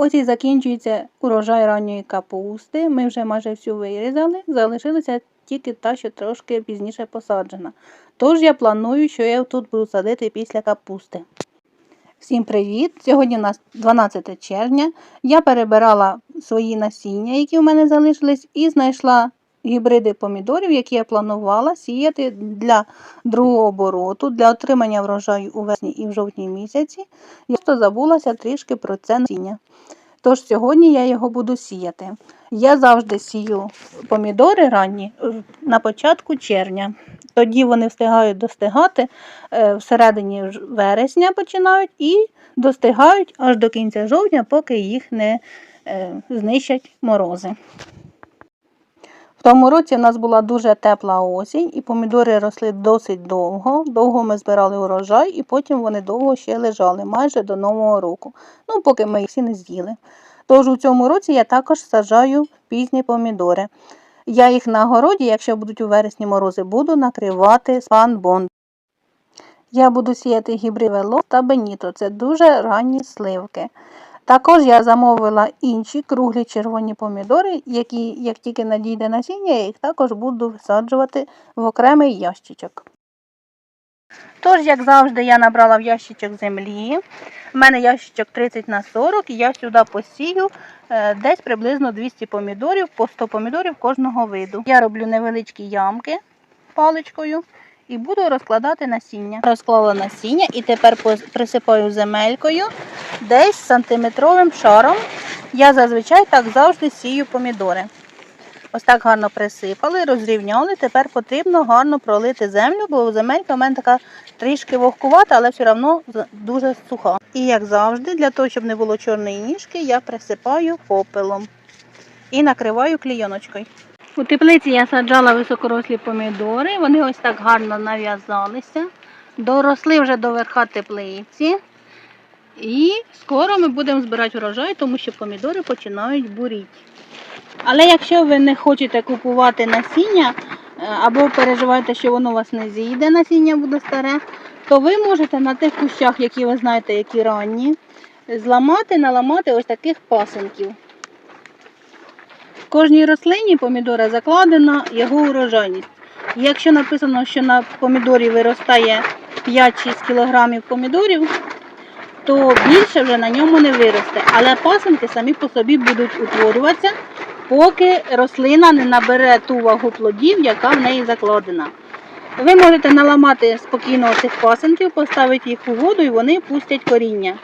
Ось і закінчується урожай ранньої капусти. Ми вже майже всю вирізали, залишилася тільки та, що трошки пізніше посаджена. Тож я планую, що я тут буду садити після капусти. Всім привіт! Сьогодні у нас 12 червня. Я перебирала свої насіння, які в мене залишились, і знайшла гібриди помідорів, які я планувала сіяти для другого обороту, для отримання врожаю у вересні і в жовтні місяці. Я просто забулася трішки про це насіння. Тож сьогодні я його буду сіяти. Я завжди сію помідори ранні е, на початку червня. Тоді вони встигають достигати е, всередині вересня починають і достигають аж до кінця жовтня, поки їх не е, знищать морози. В тому році в нас була дуже тепла осінь, і помідори росли досить довго. Довго ми збирали урожай, і потім вони довго ще лежали, майже до Нового року. Ну, поки ми їх всі не з'їли. Тож у цьому році я також саджаю пізні помідори. Я їх на городі, якщо будуть у вересні морози, буду накривати спанбонд. Я буду сіяти гібрид вело та беніто. Це дуже ранні сливки. Також я замовила інші круглі червоні помідори, які, як тільки надійде насіння, я їх також буду висаджувати в окремий ящичок. Тож, як завжди, я набрала в ящичок землі. У мене ящичок 30 на 40, і я сюди посію е, десь приблизно 200 помідорів, по 100 помідорів кожного виду. Я роблю невеличкі ямки паличкою і буду розкладати насіння. Розклала насіння і тепер присипаю земелькою десь сантиметровим шаром. Я зазвичай так завжди сію помідори. Ось так гарно присипали, розрівняли. Тепер потрібно гарно пролити землю, бо земелька в мене така трішки вогкувата, але все одно дуже суха. І як завжди, для того, щоб не було чорної ніжки, я присипаю попелом і накриваю клійоночкою. У теплиці я саджала високорослі помідори, вони ось так гарно нав'язалися, доросли вже до верха теплиці. І скоро ми будемо збирати урожай, тому що помідори починають буріти. Але якщо ви не хочете купувати насіння е, або переживаєте, що воно у вас не зійде, насіння буде старе, то ви можете на тих кущах, які ви знаєте, які ранні, зламати, наламати ось таких пасенків. В кожній рослині помідора закладена його урожайність. Якщо написано, що на помідорі виростає 5-6 кг помідорів, то більше вже на ньому не виросте. Але пасенки самі по собі будуть утворюватися, поки рослина не набере ту вагу плодів, яка в неї закладена. Ви можете наламати спокійно цих пасенків, поставити їх у воду і вони пустять коріння.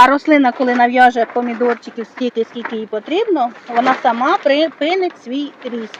А рослина, коли нав'яже помідорчиків стільки, скільки їй потрібно, вона сама припинить свій ріст.